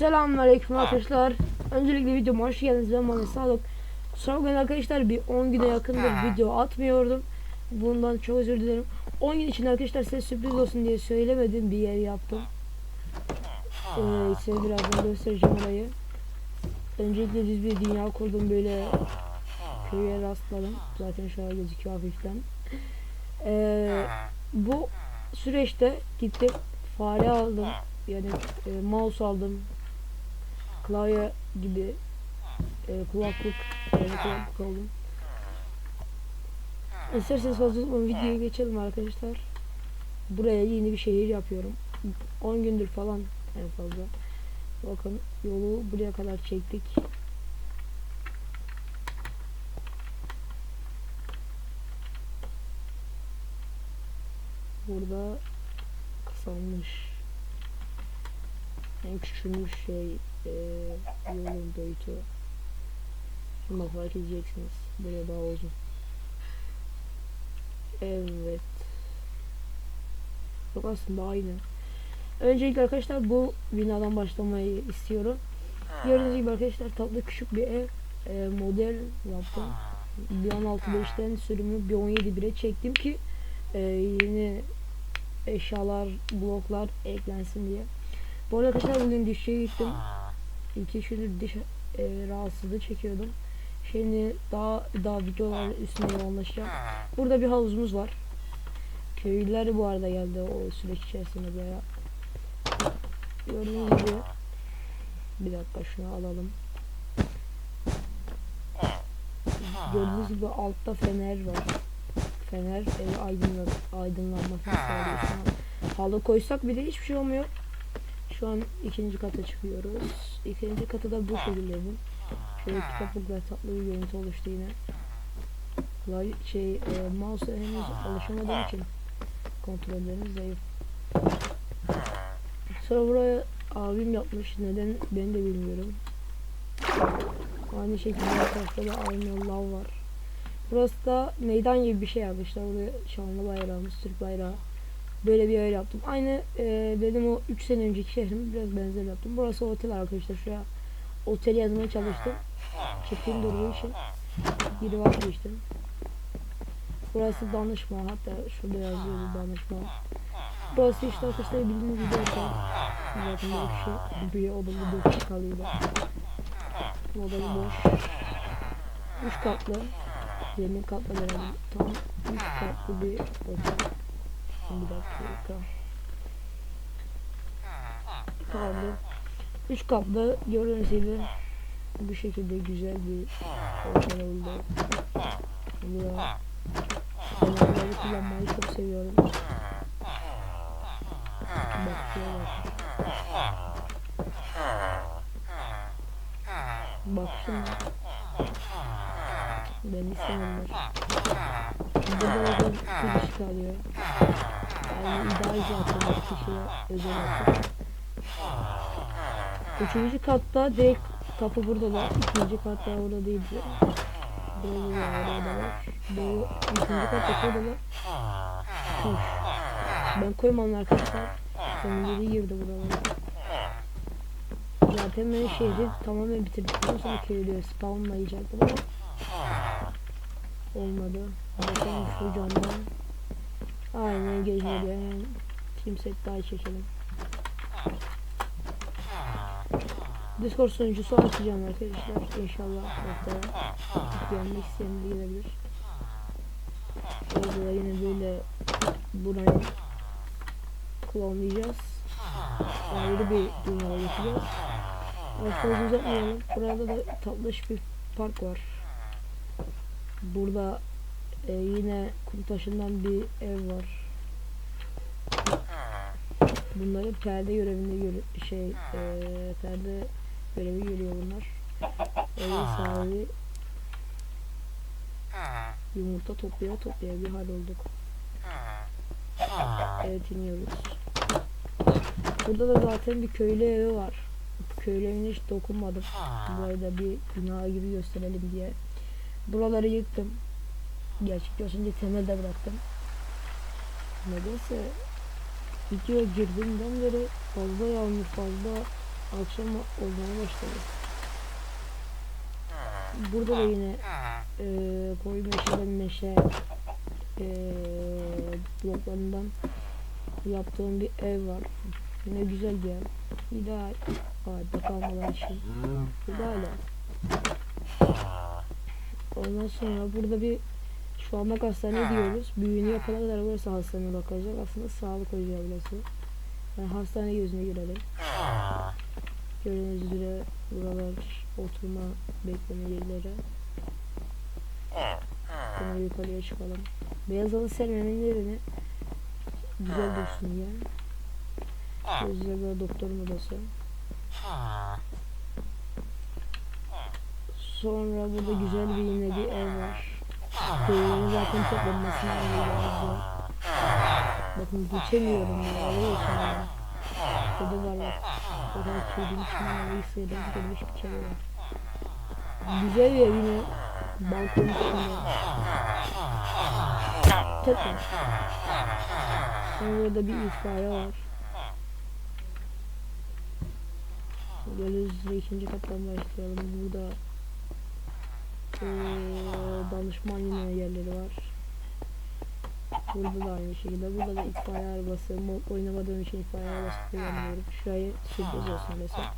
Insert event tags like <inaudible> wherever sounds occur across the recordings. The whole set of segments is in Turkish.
Selamünaleyküm arkadaşlar. Öncelikle videoma hoş geldiniz. Ben Mami Sağlık. Kusura bakmayın arkadaşlar bir 10 güne yakındır video atmıyordum. Bundan çok özür dilerim. 10 gün için arkadaşlar size sürpriz olsun diye söylemedim bir yer yaptım. Ee, size birazdan göstereceğim orayı. Öncelikle düz bir dünya kurdum böyle köye rastladım. Zaten şu an gözüküyor hafiften. Ee, bu süreçte gittim fare aldım. Yani e, mouse aldım. Klavye gibi e, kulaklık, yani kulaklık aldım. İsterseniz fazla uzatmadan videoya geçelim arkadaşlar. Buraya yeni bir şehir yapıyorum. 10 gündür falan en fazla. Bakın yolu buraya kadar çektik. Burada kısalmış. En küçülmüş şey e, yolun boyutu. Şimdi fark edeceksiniz. Buraya daha uzun. Evet. Yok aslında aynı. Öncelikle arkadaşlar bu binadan başlamayı istiyorum. Gördüğünüz gibi arkadaşlar tatlı küçük bir ev e, model yaptım. Bir 16.5'ten sürümü bir 17.1'e çektim ki e, yeni eşyalar, bloklar eklensin diye. Bu arada arkadaşlar bugün dişçiye gittim. İki gündür diş e, rahatsızlığı çekiyordum. Şimdi daha daha videolar üstüne yoğunlaşacağım. Burada bir havuzumuz var. Köylüler bu arada geldi o süreç içerisinde baya. Gördüğünüz gibi bir dakika şunu alalım. Gördüğünüz gibi altta fener var. Fener evi aydınlat, aydınlanmasını sağlıyor. Halı koysak bir de hiçbir şey olmuyor. Şu an ikinci kata çıkıyoruz. İkinci katı da bu şekilde evin. Şöyle kitaplıklar tatlı bir görüntü oluştu yine. Kolay şey e, mouse'a henüz alışamadığım için kontrollerim zayıf. Sonra buraya abim yapmış. Neden ben de bilmiyorum. Aynı şekilde arkadaşlar da aynı lav var. Burası da meydan gibi bir şey yapmışlar. Buraya şanlı bayrağımız, Türk bayrağı. Böyle bir yer yaptım. Aynı e, benim o 3 sene önceki şehrimi biraz benzer yaptım. Burası otel arkadaşlar. Şuraya otel yazmaya çalıştım. Çekim durduğu için biri vazgeçtim. Burası danışma. Hatta şurada yazıyordu danışma. Burası işte arkadaşlar bildiğiniz gibi otel. Zaten bir şey. Bir odalı 4 kişi kalıyordu. Bu oda boş. 3 katlı. Zemin katlı verelim. Tam 3 katlı bir otel. Bir dakika. Kaldı. 3 katlı gördüğünüz gibi bu şekilde güzel bir otel oldu. Burada fenerleri kullanmayı çok seviyorum. Bak şöyle bak. Bak şimdi. Ben istemiyorum. Burada bakın kılıç kalıyor. Yani ideal zaten bir kişiye özel yaptık. Üçüncü katta direkt kapı burada da. İkinci katta orada değil. Da orada var. Bu üçüncü katta orada da. Hoş. Ben koymam arkadaşlar. Kendileri girdi buralara. Zaten ben şehri tamamen bitirdikten sonra köylüye spawnlayacaktım ama olmadı. Bakalım şu camdan. Aynen geçmedi yani. Set daha çekelim. Discord sunucusu açacağım arkadaşlar. İnşallah haftaya gelmek isteyen de gelebilir. Orada da yine böyle burayı klonlayacağız. Ayrı bir dünya yapacağız. Fazla uzatmayalım. Burada da tatlış bir park var. Burada e, yine kum taşından bir ev var. Bunları perde görevinde göre şey e, perde görevi görüyor bunlar. Evin sahibi yumurta toplaya toplaya bir hal olduk. Evet iniyoruz. Burada da zaten bir köylü evi var. Köylü evine hiç dokunmadım. Burayı da bir bina gibi gösterelim diye. Buraları yıktım. Gerçek görsünce temelde bıraktım. Nedense video girdiğimden beri fazla yağmur fazla akşam olmaya başladı. Burada da yine e, koyu meşe ve meşe e, bloklarından yaptığım bir ev var. Yine güzel bir ev. İdeal. Hayatta kalmalar için. İdeal ev. Ondan sonra burada bir şu an bak hastane diyoruz. Büyüğünü yapana kadar burası hastane bakacak. Aslında sağlık ocağı burası. Yani hastane gözüne girelim. Gördüğünüz üzere buralar oturma bekleme yerleri. Sonra yukarıya çıkalım. Beyaz halı sermemin yerini güzel dursun diye. Gözler böyle doktorun odası. Sonra burada güzel bir yine bir ev var. Köylerin zaten toplanmasına alıyorlar. Bakın geçemiyorum ya. Öyle geçemiyorum. Burada var bak. Burada köyün içinden arayı sıyırıp gelmiş bir var. Güzel ya yine. Balkon içinde. Tekrar. Burada bir itfaiye var. Üzere ikinci kattan başlayalım. Burada eee, danışman yine yerleri var. Burada da aynı şekilde. Burada da itfaiye arabası. Mo- Oynamadığım için itfaiye arabası kullanıyorum. Şurayı sürpriz olsun mesela.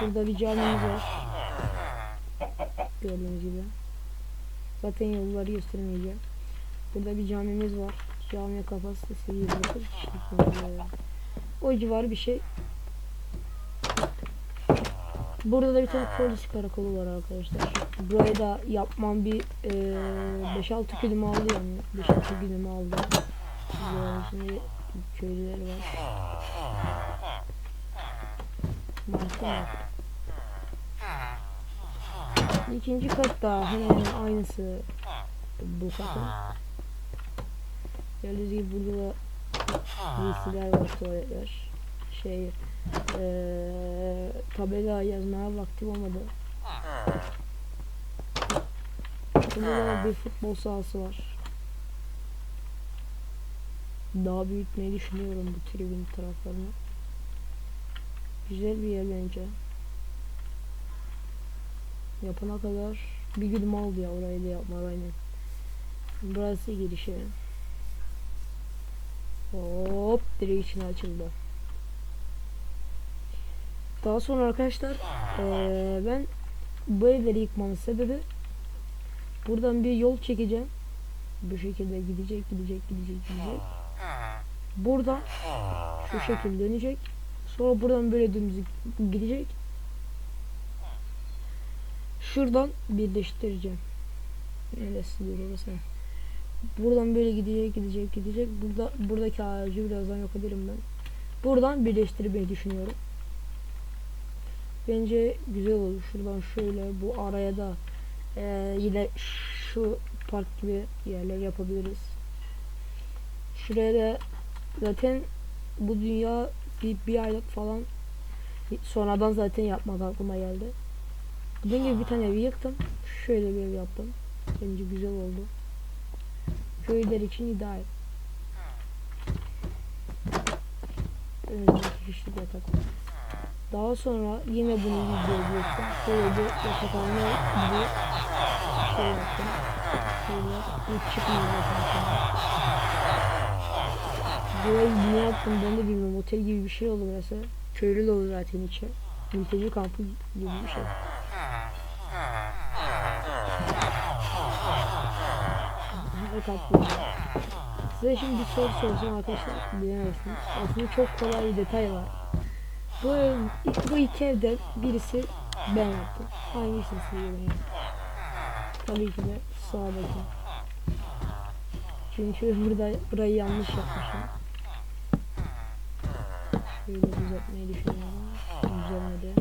Burada bir camimiz var. Gördüğünüz gibi. Zaten yolları göstermeyeceğim. Burada bir camimiz var. Cami kapasitesi 29 kişilik. O civar bir şey. Burada da bir tane polis karakolu var arkadaşlar. Burayı da yapmam bir eee 5-6 günümü aldı yani. 5-6 günümü aldı. İçinde köylüleri var. Mahkeme. İkinci kat da hemen aynısı bu katın. Gördüğünüz gibi burada da giysiler var, tuvaletler. Şey, eee tabela yazmaya vaktim olmadı. Burada da bir futbol sahası var. Daha büyütmeyi düşünüyorum bu tribün taraflarını. Güzel bir yer bence. Yapana kadar bir günüm oldu ya orayı da yapma aynen. Burası girişi. Hop direkt içine açıldı. Daha sonra arkadaşlar eee, ben bu evleri yıkmamın sebebi buradan bir yol çekeceğim. Bu şekilde gidecek gidecek gidecek gidecek. Buradan şu şekilde dönecek. Sonra buradan böyle dümdüz gidecek. Şuradan birleştireceğim. Neresi diyor orası? Buradan böyle gidecek gidecek gidecek. Burada buradaki ağacı birazdan yok ederim ben. Buradan birleştirmeyi düşünüyorum. Bence güzel olur. Şuradan şöyle bu araya da eee, yine şu park gibi yerler yapabiliriz. Şuraya da zaten bu dünya bir, bir aylık falan sonradan zaten yapmadı aklıma geldi. Bunun gibi bir tane evi yıktım. Şöyle bir ev yaptım. Bence güzel oldu. Köyler için ideal. Önümüzdeki kişilik yatak. Daha sonra yine bunu izleyebilirsin. Bir yatakhane gibi şey yaptım. Şöyle bir çıkmıyor zaten. Burayı ne yaptım ben de bilmiyorum. Otel gibi bir şey oldu burası. Köylü dolu zaten içi. Mülteci kampı gibi bir şey. Size şimdi bir soru soracağım arkadaşlar. Bilemezsiniz. Aslında çok kolay bir detay var. Bu, bu iki evden birisi ben yaptım. Hangisini seviyorum Tabii ki de sağdaki. Çünkü burada burayı yanlış yapmışım. Şöyle düzeltmeyi düşünüyorum. Düzelmedi.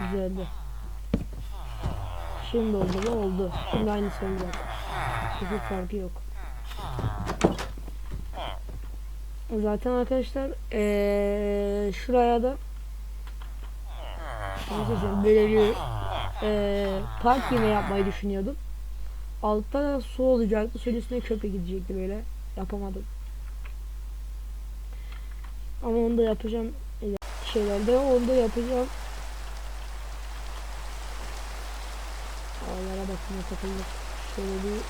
Güzeldi. Şimdi oldu mu oldu. Şimdi aynısı olacak. Hiçbir farkı yok. Zaten arkadaşlar eee şuraya da söyleyeyim, böyle bir eee park yine yapmayı düşünüyordum. Altta da su olacaktı. Suyun üstüne köpek gidecekti böyle. Yapamadım. Ama onu da yapacağım şeylerde onu da yapacağım. Ağlara ne takıldık. Şöyle bir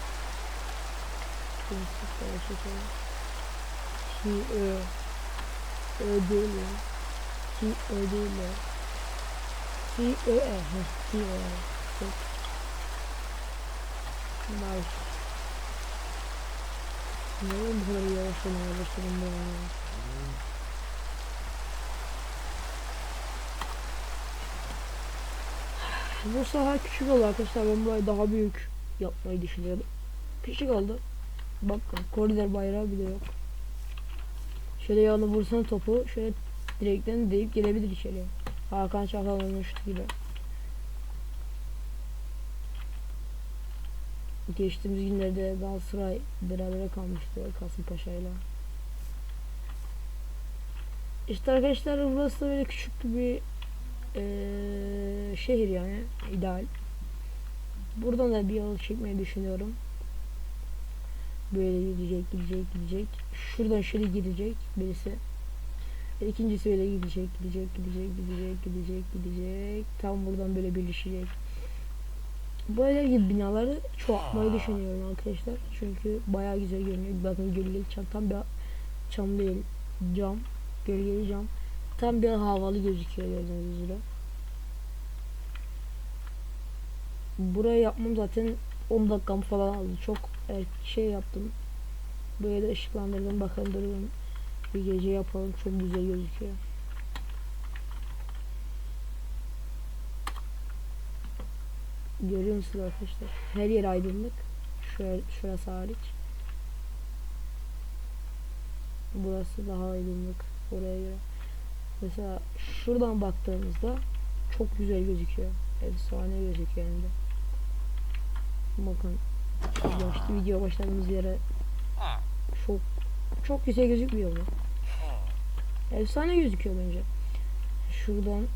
Prinsipler çekelim. Hi ö. Ö değil ya. Hi ö değil ya. Ö e. Hi ö e. Tek. Nice. Neden bu kadar yavaşlamaya başladım bu ya? Bu saha küçük oldu arkadaşlar. Ben burayı daha büyük yapmayı düşünüyordum. Küçük oldu. Bakın koridor bayrağı bile yok. Şöyle yanına vursan topu şöyle direkten deyip gelebilir içeriye. Hakan Çakal'ın şutu gibi. Geçtiğimiz günlerde Galatasaray beraber kalmıştı Kasımpaşa'yla. İşte arkadaşlar burası da böyle küçük bir eee, şehir yani ideal. Buradan da bir yol çekmeyi düşünüyorum. Böyle gidecek, gidecek, gidecek. Şuradan şöyle gidecek birisi. İkincisi böyle gidecek, gidecek, gidecek, gidecek, gidecek, gidecek. Tam buradan böyle birleşecek. Böyle gibi binaları çoğaltmayı düşünüyorum arkadaşlar. Çünkü bayağı güzel görünüyor. Bakın gölgeli çam tam bir çam değil cam. Gölgeli cam. Tam bir havalı gözüküyor gördüğünüz üzere. Burayı yapmam zaten 10 dakikam falan aldı. Çok şey yaptım. Böyle ışıklandırdım bakalım durun. Bir gece yapalım çok güzel gözüküyor. Görüyor musunuz arkadaşlar? Her yer aydınlık. Şöyle, şurası hariç. Burası daha aydınlık oraya göre. Mesela şuradan baktığımızda çok güzel gözüküyor. Efsane gözüküyor hem de. Bakın başta video başladığımız yere çok güzel gözükmüyor mu? Efsane gözüküyor bence. Şuradan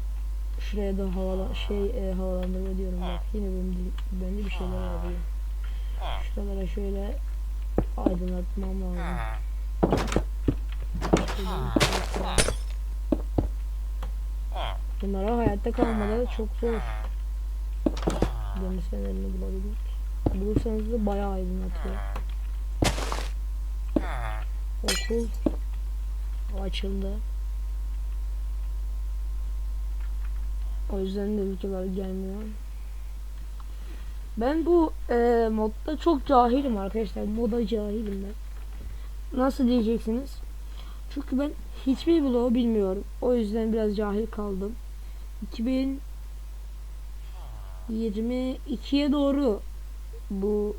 şuraya da havalan şey e, havalandırma diyorum bak yine benim bende bir şeyler yapıyor. Şuralara şöyle aydınlatmam lazım. Bunlara hayatta kalmaları çok zor. Deniz fenerini bulabilmek. Bulursanız da bayağı aydınlatıyor. Okul açıldı. O yüzden de videolar gelmiyor. Ben bu e, modda çok cahilim arkadaşlar. Moda cahilim ben. Nasıl diyeceksiniz? Çünkü ben hiçbir bloğu bilmiyorum. O yüzden biraz cahil kaldım. 2022'ye doğru bu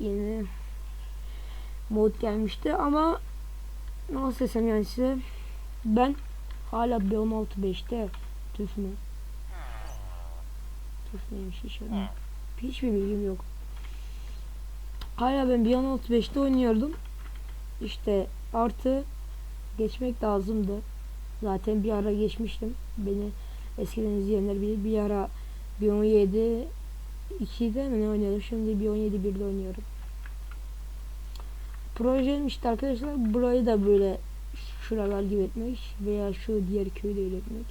yeni mod gelmişti ama nasıl desem yani size ben hala B16.5'te tüf mü? Tüf neymiş hiç hiçbir bilgim yok. Hala ben B16.5'te oynuyordum. İşte artı geçmek lazımdı. Zaten bir ara geçmiştim. Beni eskiden izleyenler bilir. Bir ara bir 17 2'de mi ne oynuyordum? Şimdi bir 17 1'de oynuyorum. Projem işte arkadaşlar burayı da böyle şuralar gibi etmek veya şu diğer köyü de öyle etmek.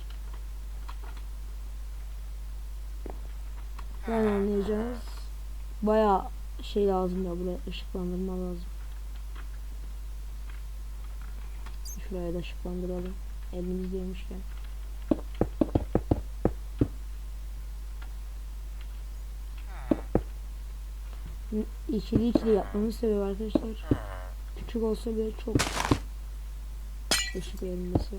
Yani anlayacağız. Baya şey lazım ya buraya ışıklandırma lazım. Şuraya da ışıklandıralım. Elimizdeymişken. İkili ikili yapmamın sebebi arkadaşlar. Küçük olsa bile çok ışık verilmesi.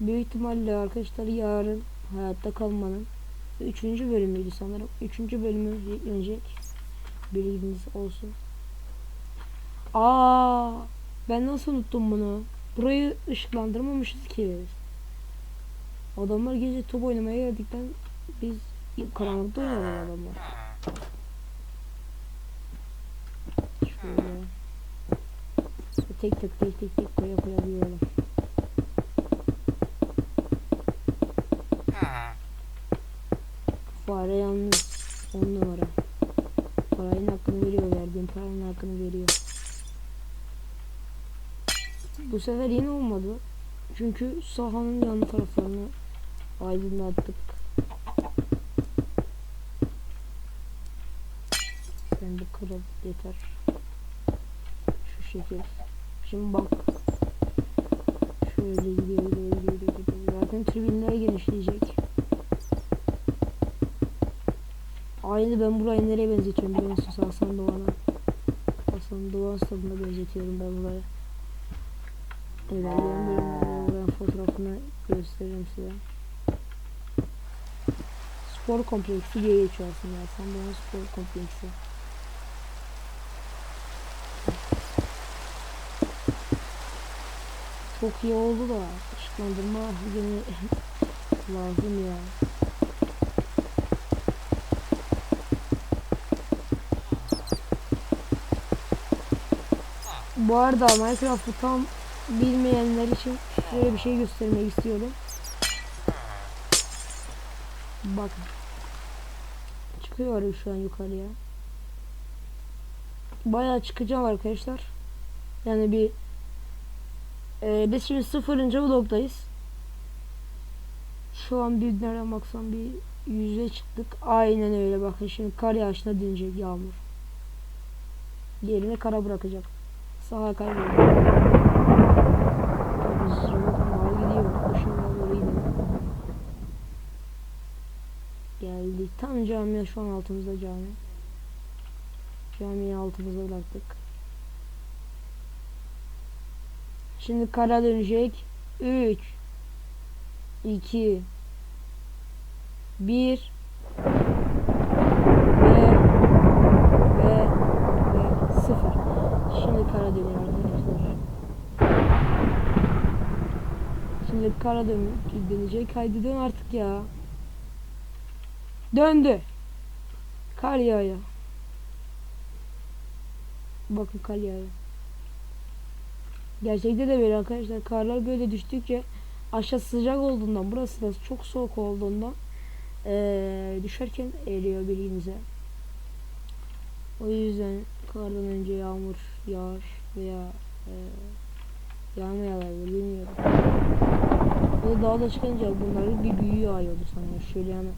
Büyük ihtimalle arkadaşlar yarın hayatta kalmanın üçüncü bölümüydü sanırım. Üçüncü bölümü yüklenecek. Bilginiz olsun. Aa, ben nasıl unuttum bunu? Burayı ışıklandırmamışız ki. Adamlar gece top oynamaya geldikten biz karanlıkta oynadılar adamlar. Şöyle. Tek tek tek tek tek koya koya büyüyelim. Fare yalnız on numara. Parayın hakkını veriyor, verdiğim paranın hakkını veriyor. Bu sefer yine olmadı. Çünkü sahanın yan taraflarını aydınlattık. Ben de kırıl yeter. Şu şekil. Şimdi bak. Şöyle gidiyor gidiyor gidiyor gidiyor. Zaten tribünler genişleyecek. Aynı ben burayı nereye benzetiyorum biliyor musun? Hasan Doğan'a. Hasan Doğan stadına benzetiyorum ben burayı. İlerleyen bölümlerde buranın fotoğrafını göstereceğim size. Spor kompleksi diye geçiyor aslında. Hasan Doğan spor kompleksi. Çok iyi oldu da ışıklandırma yine <laughs> lazım ya. Bu arada Minecraft'ı tam bilmeyenler için şöyle bir şey göstermek istiyorum. Bakın. Çıkıyor şu an yukarıya. Bayağı çıkacağım arkadaşlar. Yani bir ee, biz şimdi sıfırıncı vlogdayız. Şu an bir nereden baksam bir yüze çıktık. Aynen öyle bakın şimdi kar yağışına dönecek yağmur. Yerine kara bırakacak. Doğru gidiyor. Geldik. Tam camiye şu an altımızda cami. Camiyi altımıza bıraktık. Şimdi kara dönecek. 3 2 1 ve ve ve 0. Şimdi kara dönüyor arkadaşlar. Şimdi kara dön dönecek. Haydi dön artık ya. Döndü. Kar yağıyor. Bakın kar yağıyor. Gerçekte de böyle arkadaşlar. Karlar böyle düştükçe aşağı sıcak olduğundan burası da çok soğuk olduğundan ee, düşerken eriyor bilginize. O yüzden kardan önce yağmur yağar veya e, yağmayalar bilmiyorum. Böyle daha da çıkınca bunların bir büyü yağıyordu sanırım. Şöyle yani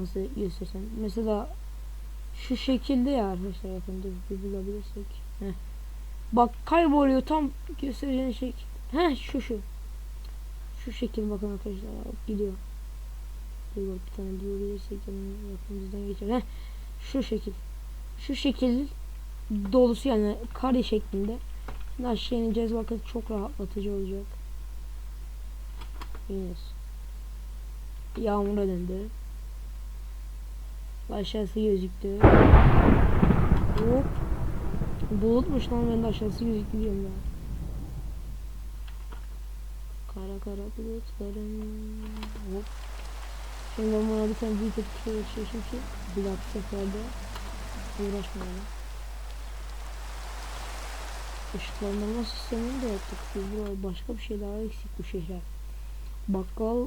nasıl göstersem. Mesela şu şekilde ya arkadaşlar bakın bulabilirsek. Heh. Bak kayboluyor tam göstereceğin şey. Heh şu şu. Şu şekil bakın arkadaşlar bak gidiyor. Dur bir tane bulabilirsek yanına yakınımızdan geçer. Heh şu şekil. Şu şekil dolusu yani kare şeklinde. Şimdi aşağı ineceğiz bakın çok rahatlatıcı olacak. İniyoruz. Yağmura döndü. Aşağısı gözüktü. Hop. Bulutmuş lan ben de aşağısı gözüktü diyorum ya. Kara kara bulutlarım. Hop. Şimdi ben buna bir tane büyük etkisi uğraşıyorum ki bir dahaki seferde uğraşmayalım. Işıklandırma sistemini de yaptık. Burada başka bir şey daha eksik bu şehre. Bakkal,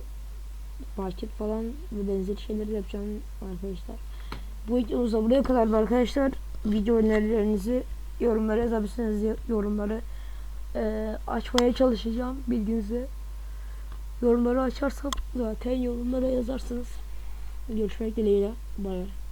market falan ve benzeri şeyleri yapacağım arkadaşlar. Bu videomuz da buraya kadar arkadaşlar. Video önerilerinizi yorumlara yazabilirsiniz. Yorumları e, açmaya çalışacağım bilginize. Yorumları açarsam zaten yorumlara yazarsınız. Görüşmek dileğiyle. Bay bay.